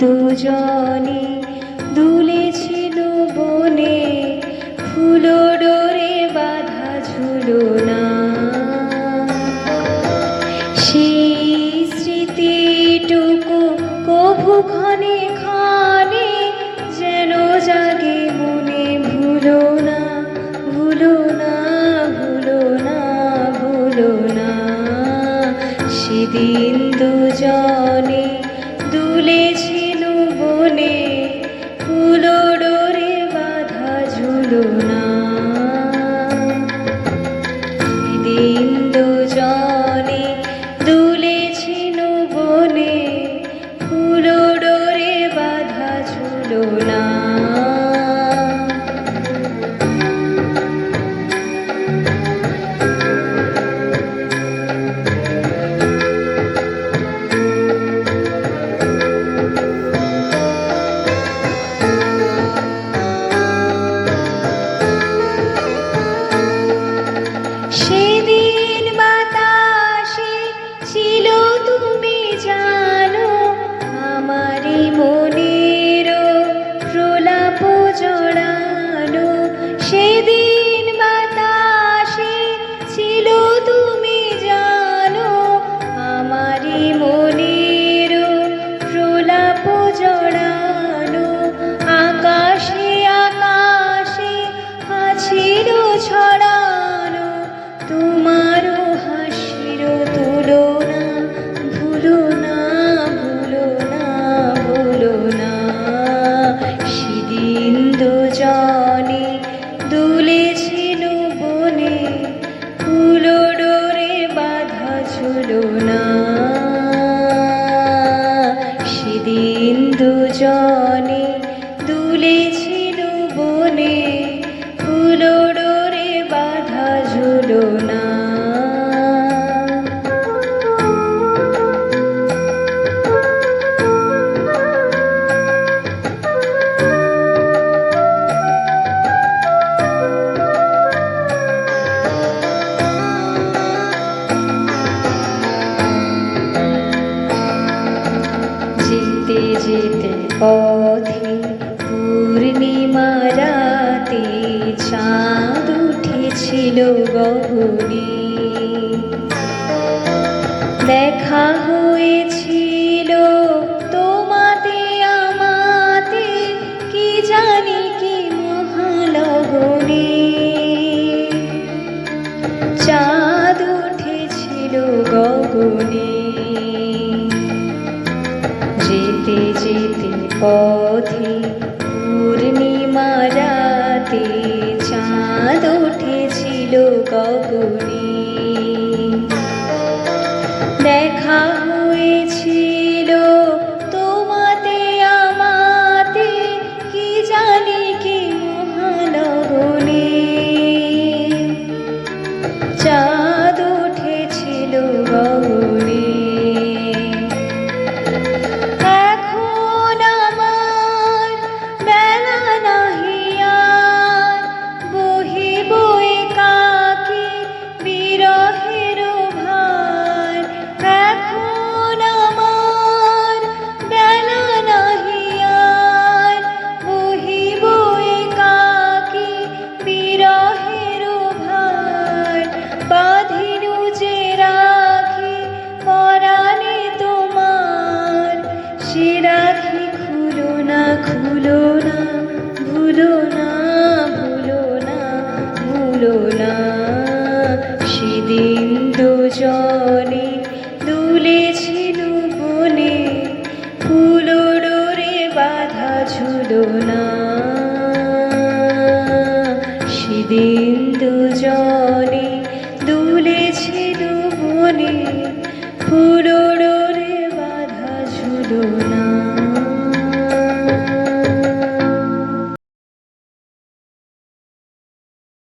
দুজনে দুলেছিল বনে ফুলো ডোরে বাধা ঝুলো দুলেছি মারাতে চাঁদ উঠেছিল গহনে। দেখা হয়েছিল তোমাতে, আমাতে, কি জানি কি মহালগনে। চাঁদ উঠেছিল গগনে। যেতে যেতে পথে পূর্ণি মারাতে চাঁদ উঠেছিল গগনে দেখা সে রাখি খুলো না খুলো না ভুলো না ভুলো না ভুলো না। সেদিন দুজন